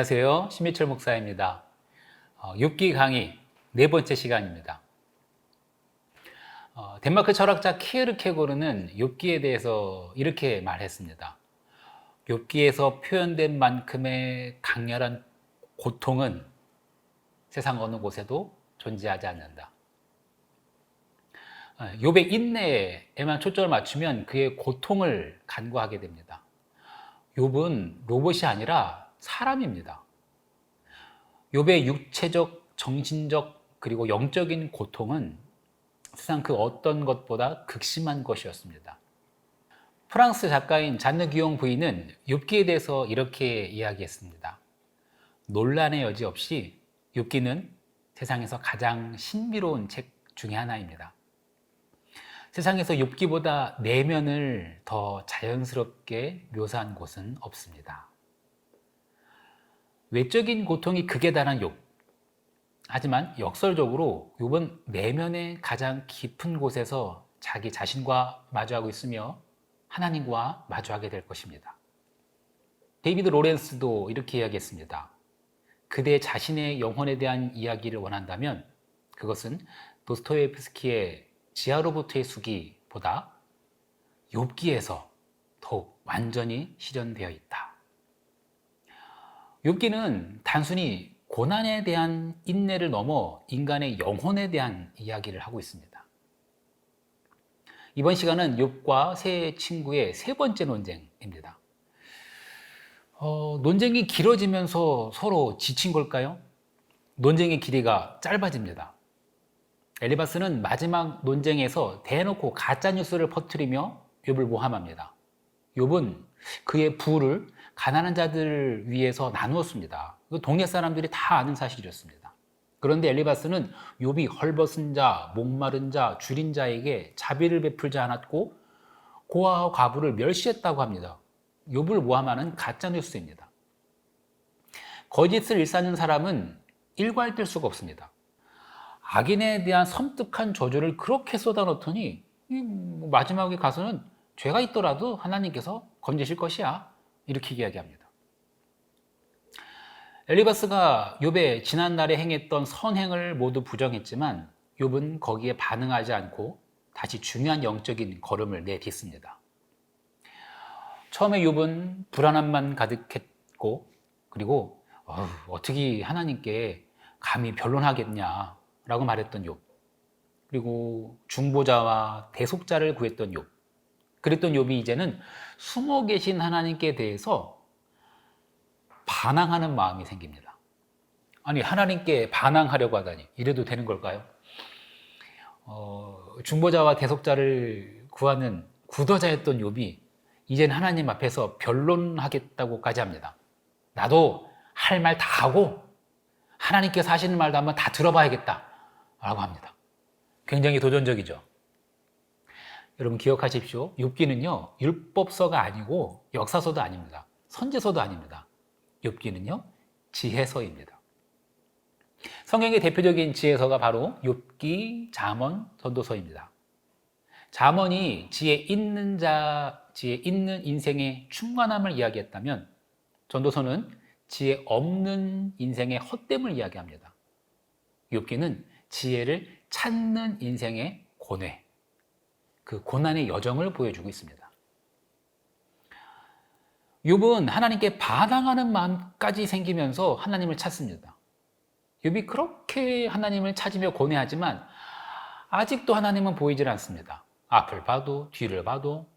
안녕하세요. 신미철 목사입니다. 어, 6기 강의 네 번째 시간입니다. 어, 덴마크 철학자 키에르케고르는 욥기에 대해서 이렇게 말했습니다. 욥기에서 표현된 만큼의 강렬한 고통은 세상 어느 곳에도 존재하지 않는다. 어, 욥의 인내에만 초점을 맞추면 그의 고통을 간과하게 됩니다. 욥은 로봇이 아니라 사람입니다. 욥의 육체적, 정신적, 그리고 영적인 고통은 세상 그 어떤 것보다 극심한 것이었습니다. 프랑스 작가인 잔느 기용 부인은 욥기에 대해서 이렇게 이야기했습니다. 논란의 여지 없이 욥기는 세상에서 가장 신비로운 책 중의 하나입니다. 세상에서 욥기보다 내면을 더 자연스럽게 묘사한 곳은 없습니다. 외적인 고통이 극에 달한 욥. 하지만 역설적으로 욥은 내면의 가장 깊은 곳에서 자기 자신과 마주하고 있으며 하나님과 마주하게 될 것입니다. 데이비드 로렌스도 이렇게 이야기했습니다. 그대 자신의 영혼에 대한 이야기를 원한다면 그것은 도스토예프스키의 지하로부터의 수기보다 욥기에서 더욱 완전히 실현되어 있다. 욥기는 단순히 고난에 대한 인내를 넘어 인간의 영혼에 대한 이야기를 하고 있습니다. 이번 시간은 욥과 세 친구의 세 번째 논쟁입니다. 어, 논쟁이 길어지면서 서로 지친 걸까요? 논쟁의 길이가 짧아집니다. 엘리바스는 마지막 논쟁에서 대놓고 가짜 뉴스를 퍼뜨리며 욥을 모함합니다. 욥은 그의 부를 가난한 자들 위해서 나누었습니다. 동네 사람들이 다 아는 사실이었습니다. 그런데 엘리바스는 욥이 헐벗은 자, 목마른 자, 줄인 자에게 자비를 베풀지 않았고 고아와 과부를 멸시했다고 합니다. 욥을 모함하는 가짜 뉴스입니다. 거짓을 일삼는 사람은 일괄될 수가 없습니다. 악인에 대한 섬뜩한 저주를 그렇게 쏟아놓더니 마지막에 가서는 죄가 있더라도 하나님께서 건지실 것이야. 이렇게 이야기합니다. 엘리바스가 욥의 지난날에 행했던 선행을 모두 부정했지만 욥은 거기에 반응하지 않고 다시 중요한 영적인 걸음을 내딛습니다. 처음에 욥은 불안함만 가득했고 그리고 어, 떻게 하나님께 감히 변론하겠냐라고 말했던 욥. 그리고 중보자와 대속자를 구했던 욥. 그랬던 욥이 이제는 숨어 계신 하나님께 대해서 반항하는 마음이 생깁니다. 아니 하나님께 반항하려고 하다니 이래도 되는 걸까요? 어, 중보자와 대속자를 구하는 구도자였던 욥이 이제는 하나님 앞에서 변론하겠다고까지 합니다. 나도 할 말 다 하고 하나님께서 하시는 말도 한번 다 들어봐야겠다 라고 합니다. 굉장히 도전적이죠. 여러분 기억하십시오. 욥기는요 율법서가 아니고 역사서도 아닙니다. 선지서도 아닙니다. 욥기는요 지혜서입니다. 성경의 대표적인 지혜서가 바로 욥기, 잠언, 전도서입니다. 잠언이 지혜 있는 자, 지혜 있는 인생의 충만함을 이야기했다면 전도서는 지혜 없는 인생의 헛됨을 이야기합니다. 욥기는 지혜를 찾는 인생의 고뇌, 그 고난의 여정을 보여주고 있습니다. 욥은 하나님께 반항하는 마음까지 생기면서 하나님을 찾습니다. 욥이 그렇게 하나님을 찾으며 고뇌하지만 아직도 하나님은 보이질 않습니다. 앞을 봐도 뒤를 봐도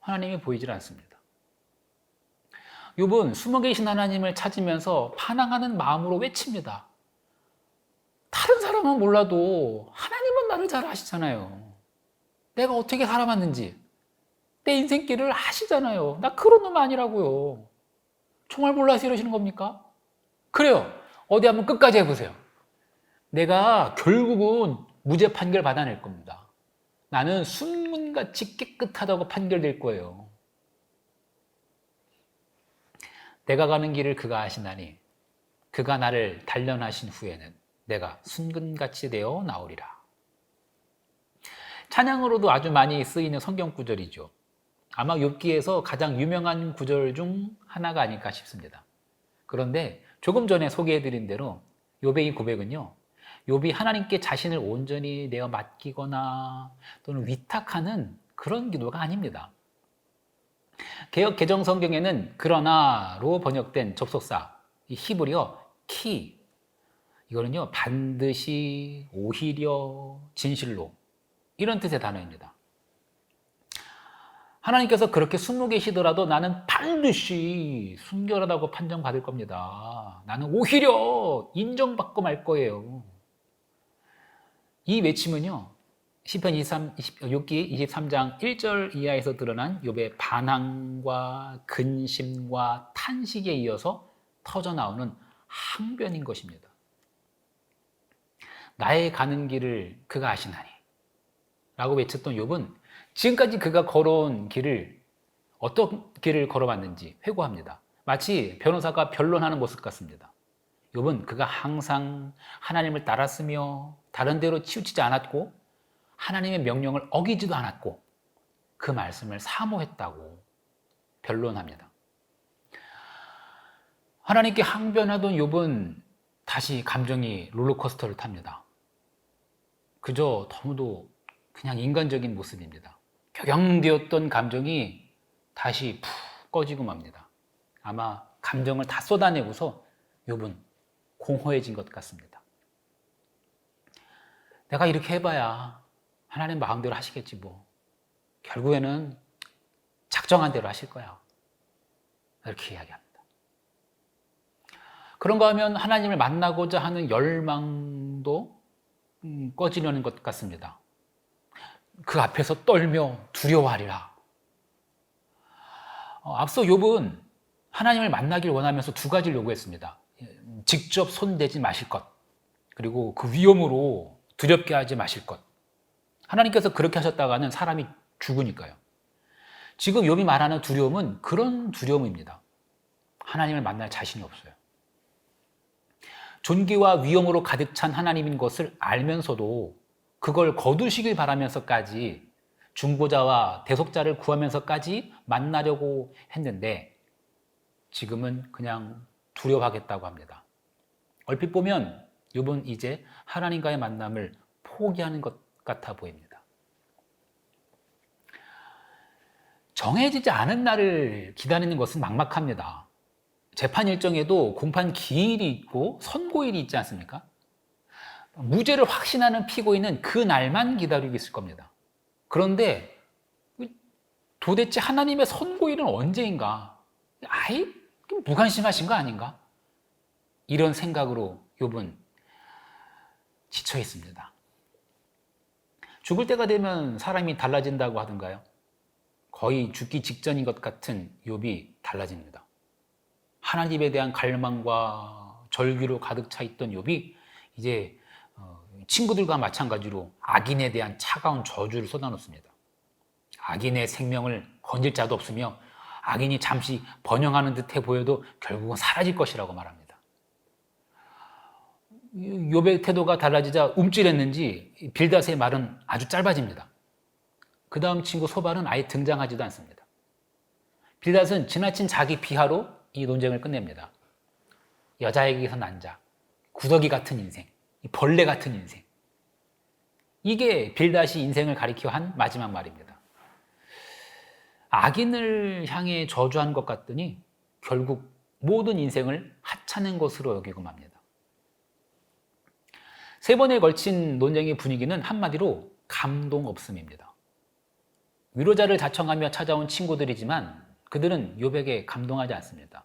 하나님이 보이질 않습니다. 욥은 숨어 계신 하나님을 찾으면서 반항하는 마음으로 외칩니다. 다른 사람은 몰라도 하나님은 나를 잘 아시잖아요. 내가 어떻게 살아왔는지 내 인생길을 아시잖아요. 나 그런 놈 아니라고요. 정말 몰라서 이러시는 겁니까? 그래요. 어디 한번 끝까지 해보세요. 내가 결국은 무죄 판결 받아낼 겁니다. 나는 순문같이 깨끗하다고 판결될 거예요. 내가 가는 길을 그가 아시나니 그가 나를 단련하신 후에는 내가 순근같이 되어 나오리라. 찬양으로도 아주 많이 쓰이는 성경 구절이죠. 아마 욥기에서 가장 유명한 구절 중 하나가 아닐까 싶습니다. 그런데 조금 전에 소개해드린 대로 욥의 이 고백은요. 욥이 하나님께 자신을 온전히 내어 맡기거나 또는 위탁하는 그런 기도가 아닙니다. 개혁 개정 성경에는 그러나로 번역된 접속사 이 히브리어 키 이거는요 반드시 오히려 진실로 이런 뜻의 단어입니다. 하나님께서 그렇게 숨어 계시더라도 나는 반드시 순결하다고 판정받을 겁니다. 나는 오히려 인정받고 말 거예요. 이 외침은요. 시편 23, 20, 6기 23장 1절 이하에서 드러난 욥의 반항과 근심과 탄식에 이어서 터져 나오는 항변인 것입니다. 나의 가는 길을 그가 아시나니 라고 외쳤던 욥은 지금까지 그가 걸어온 길을 어떤 길을 걸어왔는지 회고합니다. 마치 변호사가 변론하는 모습 같습니다. 욥은 그가 항상 하나님을 따랐으며 다른 데로 치우치지 않았고 하나님의 명령을 어기지도 않았고 그 말씀을 사모했다고 변론합니다. 하나님께 항변하던 욥은 다시 감정이 롤러코스터를 탑니다. 그저 너무도 그냥 인간적인 모습입니다. 격양되었던 감정이 다시 푹 꺼지고 맙니다. 아마 감정을 다 쏟아내고서 욥은 공허해진 것 같습니다. 내가 이렇게 해봐야 하나님 마음대로 하시겠지 뭐. 결국에는 작정한 대로 하실 거야. 이렇게 이야기합니다. 그런가 하면 하나님을 만나고자 하는 열망도 음, 꺼지려는 것 같습니다. 그 앞에서 떨며 두려워하리라. 어, 앞서 욥은 하나님을 만나길 원하면서 두 가지를 요구했습니다. 직접 손대지 마실 것, 그리고 그 위험으로 두렵게 하지 마실 것. 하나님께서 그렇게 하셨다가는 사람이 죽으니까요. 지금 욥이 말하는 두려움은 그런 두려움입니다. 하나님을 만날 자신이 없어요. 존귀와 위험으로 가득 찬 하나님인 것을 알면서도 그걸 거두시길 바라면서까지 중보자와 대속자를 구하면서까지 만나려고 했는데 지금은 그냥 두려워하겠다고 합니다. 얼핏 보면 욥은 이제 하나님과의 만남을 포기하는 것 같아 보입니다. 정해지지 않은 날을 기다리는 것은 막막합니다. 재판 일정에도 공판 기일이 있고 선고일이 있지 않습니까? 무죄를 확신하는 피고인은 그 날만 기다리고 있을 겁니다. 그런데 도대체 하나님의 선고일은 언제인가? 아예 무관심하신 거 아닌가? 이런 생각으로 욥은 지쳐 있습니다. 죽을 때가 되면 사람이 달라진다고 하던가요? 거의 죽기 직전인 것 같은 욥이 달라집니다. 하나님에 대한 갈망과 절규로 가득 차 있던 욥이 이제 어, 친구들과 마찬가지로 악인에 대한 차가운 저주를 쏟아놓습니다. 악인의 생명을 건질 자도 없으며 악인이 잠시 번영하는 듯해 보여도 결국은 사라질 것이라고 말합니다. 욥의 태도가 달라지자 움찔했는지 빌닷의 말은 아주 짧아집니다. 그 다음 친구 소발은 아예 등장하지도 않습니다. 빌닷은 지나친 자기 비하로 이 논쟁을 끝냅니다. 여자에게서 난 자, 구더기 같은 인생, 벌레 같은 인생. 이게 빌닷이 인생을 가리켜 한 마지막 말입니다. 악인을 향해 저주한 것 같더니 결국 모든 인생을 하찮은 것으로 여기고 맙니다. 세 번에 걸친 논쟁의 분위기는 한마디로 감동 없음입니다. 위로자를 자청하며 찾아온 친구들이지만 그들은 욥에게 감동하지 않습니다.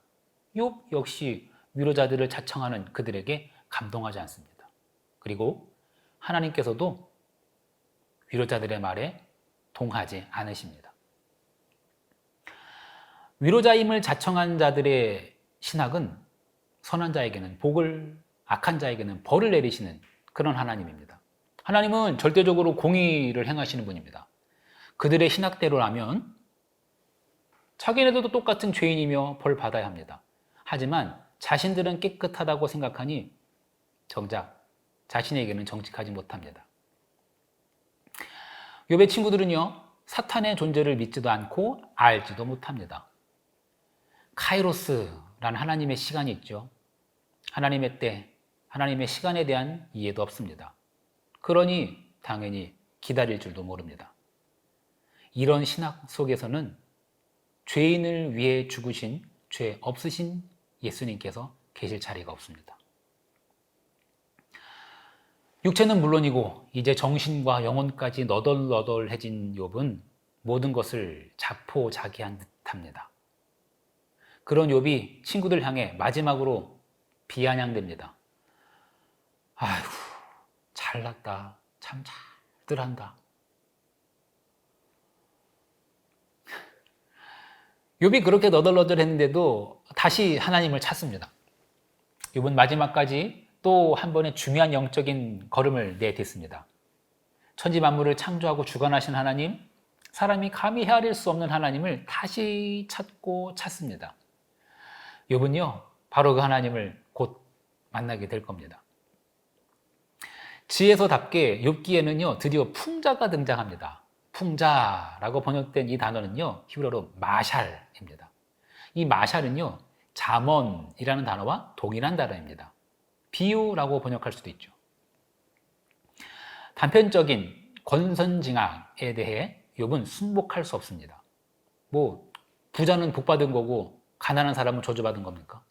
욥 역시 위로자들을 자청하는 그들에게 감동하지 않습니다. 그리고 하나님께서도 위로자들의 말에 동하지 않으십니다. 위로자임을 자청한 자들의 신학은 선한 자에게는 복을, 악한 자에게는 벌을 내리시는 그런 하나님입니다. 하나님은 절대적으로 공의를 행하시는 분입니다. 그들의 신학대로라면 자기네들도 똑같은 죄인이며 벌 받아야 합니다. 하지만 자신들은 깨끗하다고 생각하니 정작 자신에게는 정직하지 못합니다. 욥의 친구들은요, 사탄의 존재를 믿지도 않고 알지도 못합니다. 카이로스라는 하나님의 시간이 있죠. 하나님의 때, 하나님의 시간에 대한 이해도 없습니다. 그러니 당연히 기다릴 줄도 모릅니다. 이런 신학 속에서는 죄인을 위해 죽으신 죄 없으신 예수님께서 계실 자리가 없습니다. 육체는 물론이고 이제 정신과 영혼까지 너덜너덜해진 욥은 모든 것을 자포자기한 듯합니다. 그런 욥이 친구들 향해 마지막으로 비아냥됩니다. 아휴, 잘났다. 참 잘들 한다. 욥이 그렇게 너덜너덜했는데도 다시 하나님을 찾습니다. 욥은 마지막까지 또 한 번의 중요한 영적인 걸음을 내딛습니다. 천지 만물을 창조하고 주관하신 하나님, 사람이 감히 헤아릴 수 없는 하나님을 다시 찾고 찾습니다. 욥은요, 바로 그 하나님을 곧 만나게 될 겁니다. 지혜서답게 욥기에는요, 드디어 풍자가 등장합니다. 풍자라고 번역된 이 단어는요, 히브리어로 마샬입니다. 이 마샬은요, 잠언이라는 단어와 동일한 단어입니다. 비유라고 번역할 수도 있죠. 단편적인 권선징악에 대해 욥은 순복할 수 없습니다. 뭐 부자는 복 받은 거고 가난한 사람은 저주 받은 겁니까?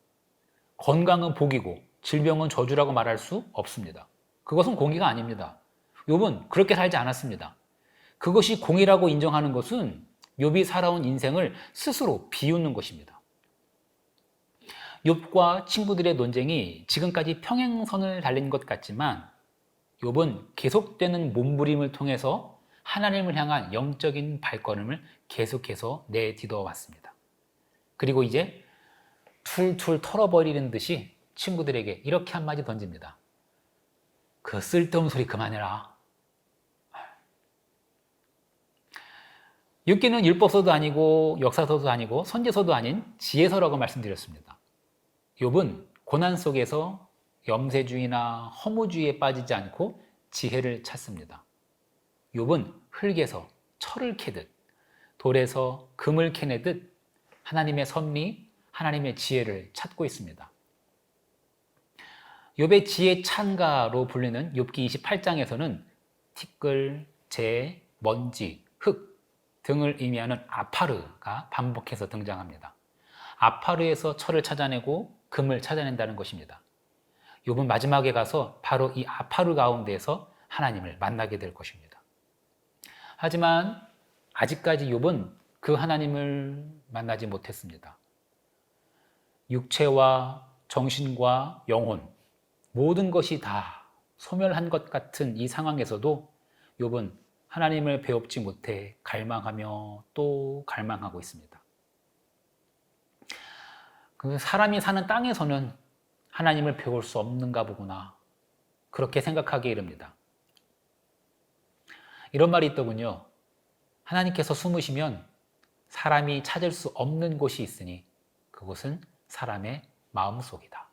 건강은 복이고 질병은 저주라고 말할 수 없습니다. 그것은 공의가 아닙니다. 욥은 그렇게 살지 않았습니다. 그것이 공의라고 인정하는 것은 욥이 살아온 인생을 스스로 비웃는 것입니다. 욥과 친구들의 논쟁이 지금까지 평행선을 달린 것 같지만 욥은 계속되는 몸부림을 통해서 하나님을 향한 영적인 발걸음을 계속해서 내디뎌 왔습니다. 그리고 이제 툴툴 털어버리는 듯이 친구들에게 이렇게 한마디 던집니다. 그 쓸데없는 소리 그만해라. 욥기는 율법서도 아니고 역사서도 아니고 선제서도 아닌 지혜서라고 말씀드렸습니다. 욥은 고난 속에서 염세주의나 허무주의에 빠지지 않고 지혜를 찾습니다. 욥은 흙에서 철을 캐듯 돌에서 금을 캐내듯 하나님의 섭리, 하나님의 지혜를 찾고 있습니다. 욥의 지혜 찬가로 불리는 욥기 28장에서는 티끌, 재, 먼지, 흙 등을 의미하는 아파르가 반복해서 등장합니다. 아파르에서 철을 찾아내고 금을 찾아낸다는 것입니다. 욥은 마지막에 가서 바로 이 아파르 가운데에서 하나님을 만나게 될 것입니다. 하지만 아직까지 욥은 그 하나님을 만나지 못했습니다. 육체와 정신과 영혼 모든 것이 다 소멸한 것 같은 이 상황에서도 욥은 하나님을 배웁지 못해 갈망하며 또 갈망하고 있습니다. 그 사람이 사는 땅에서는 하나님을 배울 수 없는가 보구나. 그렇게 생각하기 이릅니다. 이런 말이 있더군요. 하나님께서 숨으시면 사람이 찾을 수 없는 곳이 있으니 그곳은 사람의 마음속이다.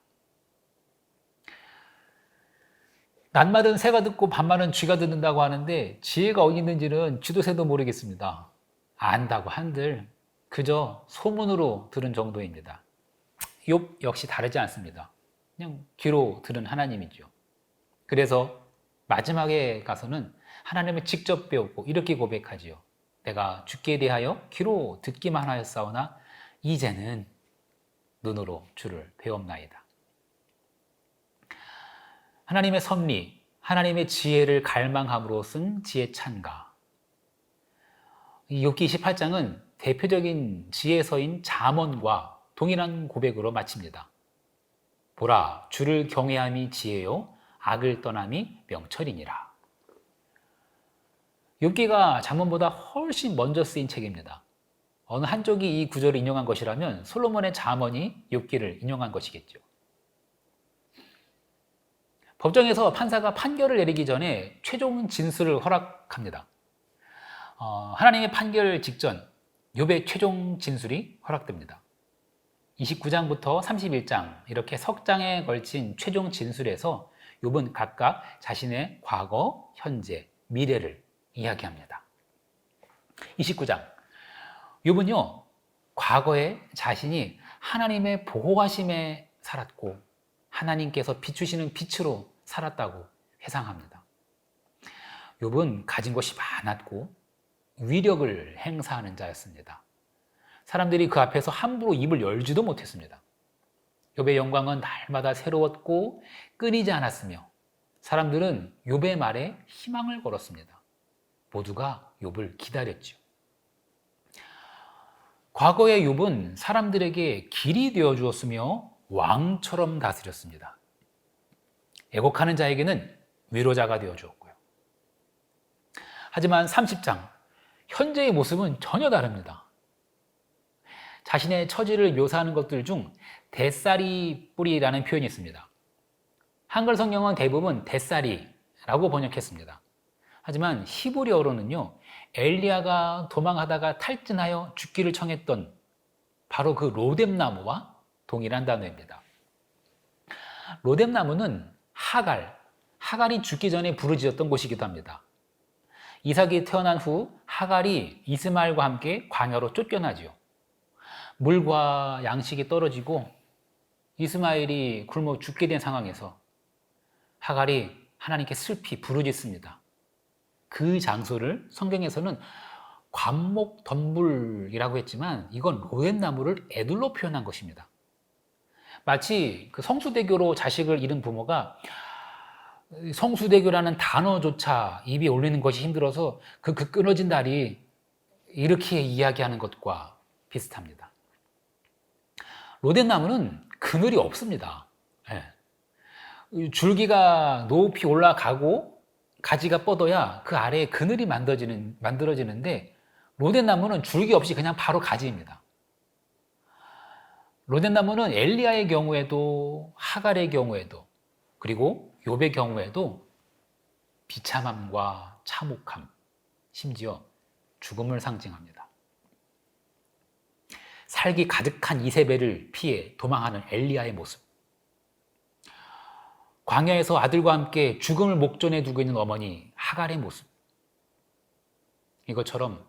낮말은 새가 듣고 밤말은 쥐가 듣는다고 하는데 지혜가 어디 있는지는 쥐도 새도 모르겠습니다. 안다고 한들 그저 소문으로 들은 정도입니다. 욥 역시 다르지 않습니다. 그냥 귀로 들은 하나님이죠. 그래서 마지막에 가서는 하나님을 직접 배웠고 이렇게 고백하지요. 내가 죽기에 대하여 귀로 듣기만 하였사오나 이제는 눈으로 주를 배웠나이다. 하나님의 섭리, 하나님의 지혜를 갈망함으로 쓴 지혜 찬가. 이 욥기 28장은 대표적인 지혜서인 잠언과 동일한 고백으로 마칩니다. 보라, 주를 경외함이 지혜요, 악을 떠남이 명철이니라. 욥기가 잠언보다 훨씬 먼저 쓰인 책입니다. 어느 한쪽이 이 구절을 인용한 것이라면 솔로몬의 잠언이 욥기를 인용한 것이겠죠. 법정에서 판사가 판결을 내리기 전에 최종 진술을 허락합니다. 어, 하나님의 판결 직전 욥의 최종 진술이 허락됩니다. 29장부터 31장 이렇게 석 장에 걸친 최종 진술에서 욥은 각각 자신의 과거, 현재, 미래를 이야기합니다. 29장 욥은요 과거에 자신이 하나님의 보호하심에 살았고 하나님께서 비추시는 빛으로 살았다고 회상합니다. 욥은 가진 것이 많았고 위력을 행사하는 자였습니다. 사람들이 그 앞에서 함부로 입을 열지도 못했습니다. 욥의 영광은 날마다 새로웠고 끊이지 않았으며 사람들은 욥의 말에 희망을 걸었습니다. 모두가 욥을 기다렸죠. 과거의 욥은 사람들에게 길이 되어 주었으며 왕처럼 다스렸습니다. 애곡하는 자에게는 위로자가 되어 주었고요. 하지만 30장 현재의 모습은 전혀 다릅니다. 자신의 처지를 묘사하는 것들 중 대싸리 뿌리라는 표현이 있습니다. 한글 성경은 대부분 대싸리라고 번역했습니다. 하지만 히브리어로는요, 엘리야가 도망하다가 탈진하여 죽기를 청했던 바로 그 로뎀나무와 동일한 단어입니다. 로뎀나무는 하갈, 하갈이 죽기 전에 부르짖었던 곳이기도 합니다. 이삭이 태어난 후 하갈이 이스마엘과 함께 광야로 쫓겨나지요. 물과 양식이 떨어지고 이스마엘이 굶어 죽게 된 상황에서 하갈이 하나님께 슬피 부르짖습니다. 그 장소를 성경에서는 관목 덤불이라고 했지만 이건 로뎀나무를 애들로 표현한 것입니다. 마치 그 성수대교로 자식을 잃은 부모가 성수대교라는 단어조차 입에 올리는 것이 힘들어서 그, 그 끊어진 다리 이렇게 이야기하는 것과 비슷합니다. 로덴나무는 그늘이 없습니다. 예. 줄기가 높이 올라가고 가지가 뻗어야 그 아래에 그늘이 만들어지는, 만들어지는데 로덴나무는 줄기 없이 그냥 바로 가지입니다. 로덴나무는 엘리야의 경우에도 하갈의 경우에도 그리고 욥의 경우에도 비참함과 참혹함 심지어 죽음을 상징합니다. 살기 가득한 이세벨을 피해 도망하는 엘리야의 모습. 광야에서 아들과 함께 죽음을 목전에 두고 있는 어머니 하갈의 모습. 이것처럼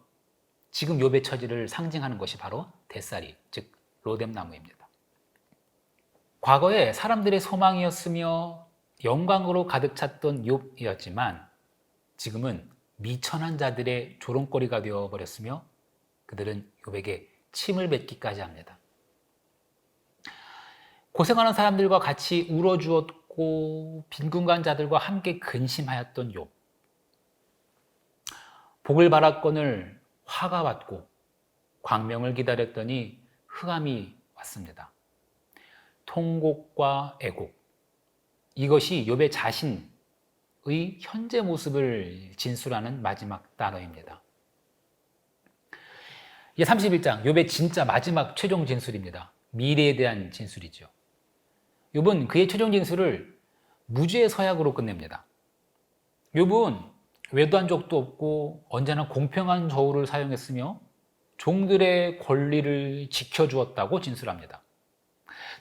지금 욥의 처지를 상징하는 것이 바로 대살이, 즉 로뎀나무입니다. 과거에 사람들의 소망이었으며 영광으로 가득 찼던 욥이었지만 지금은 미천한 자들의 조롱거리가 되어 버렸으며 그들은 욥에게 침을 뱉기까지 합니다. 고생하는 사람들과 같이 울어주었고 빈궁한 자들과 함께 근심하였던 욥. 복을 바랐건을 화가 왔고 광명을 기다렸더니 흑암이 왔습니다. 통곡과 애곡. 이것이 욥의 자신의 현재 모습을 진술하는 마지막 단어입니다. 이게 31장 욥의 진짜 마지막 최종 진술입니다. 미래에 대한 진술이죠. 욥은 그의 최종 진술을 무죄의 서약으로 끝냅니다. 욥은 외도한 적도 없고 언제나 공평한 저울을 사용했으며 종들의 권리를 지켜주었다고 진술합니다.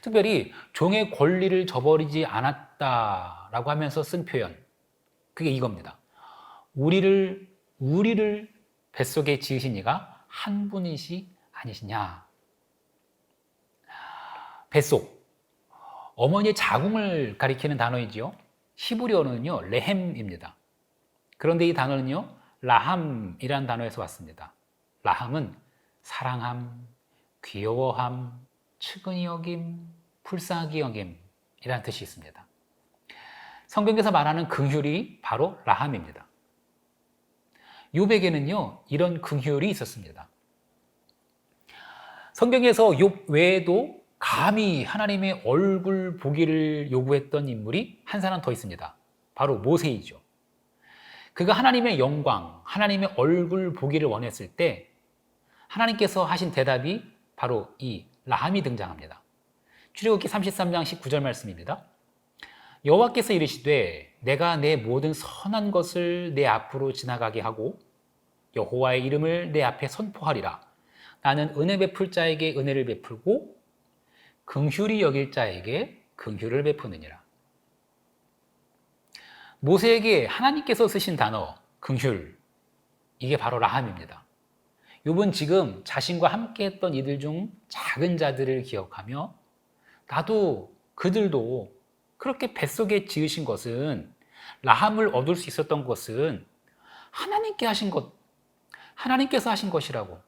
특별히 종의 권리를 저버리지 않았다라고 하면서 쓴 표현. 그게 이겁니다. 우리를, 우리를 뱃속에 지으신 이가 한 분이시 아니시냐. 뱃속. 어머니의 자궁을 가리키는 단어이지요. 히브리어는요, 레헴입니다. 그런데 이 단어는요, 라함이라는 단어에서 왔습니다. 라함은 사랑함, 귀여워함, 측은히 여김, 불쌍하게 여김이라는 뜻이 있습니다. 성경에서 말하는 긍휼이 바로 라함입니다. 욥에게는요 이런 긍휼이 있었습니다. 성경에서 욥 외에도 감히 하나님의 얼굴 보기를 요구했던 인물이 한 사람 더 있습니다. 바로 모세이죠. 그가 하나님의 영광, 하나님의 얼굴 보기를 원했을 때 하나님께서 하신 대답이 바로 이 라함이 등장합니다. 출애굽기 33장 19절 말씀입니다. 여호와께서 이르시되 내가 내 모든 선한 것을 내 앞으로 지나가게 하고 여호와의 이름을 내 앞에 선포하리라. 나는 은혜 베풀 자에게 은혜를 베풀고 긍휼히 여길 자에게 긍휼을 베푸느니라. 모세에게 하나님께서 쓰신 단어 긍휼 이게 바로 라함입니다. 욥은 지금 자신과 함께 했던 이들 중 작은 자들을 기억하며 나도 그들도 그렇게 뱃속에 지으신 것은 라함을 얻을 수 있었던 것은 하나님께 하신 것, 하나님께서 하신 것이라고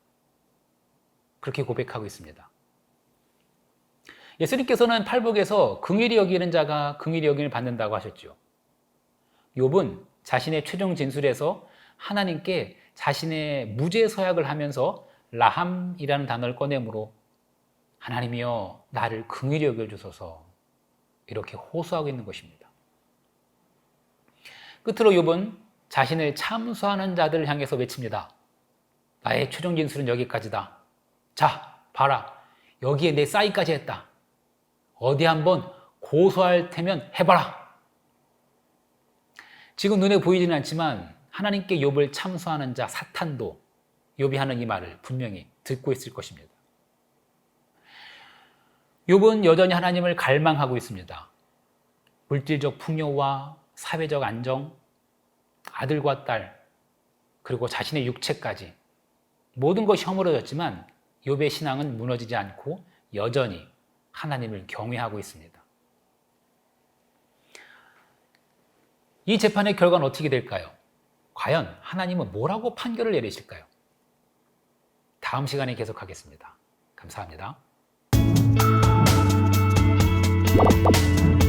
그렇게 고백하고 있습니다. 예수님께서는 팔복에서 긍일이 여기는 자가 긍일이 여김을 받는다고 하셨죠. 욥은 자신의 최종 진술에서 하나님께 자신의 무죄 서약을 하면서 라함이라는 단어를 꺼내므로 하나님이여 나를 긍일히 여겨 주소서 이렇게 호소하고 있는 것입니다. 끝으로 욥은 자신을 참수하는 자들을 향해서 외칩니다. 나의 최종 진술은 여기까지다. 자, 봐라. 여기에 내 싸이까지 했다. 어디 한번 고소할 테면 해봐라. 지금 눈에 보이지는 않지만 하나님께 욥을 참수하는 자 사탄도 욥이 하는 이 말을 분명히 듣고 있을 것입니다. 욥은 여전히 하나님을 갈망하고 있습니다. 물질적 풍요와 사회적 안정, 아들과 딸, 그리고 자신의 육체까지 모든 것이 허물어졌지만 욥의 신앙은 무너지지 않고 여전히 하나님을 경외하고 있습니다. 이 재판의 결과는 어떻게 될까요? 과연 하나님은 뭐라고 판결을 내리실까요? 다음 시간에 계속하겠습니다. 감사합니다. Thank you.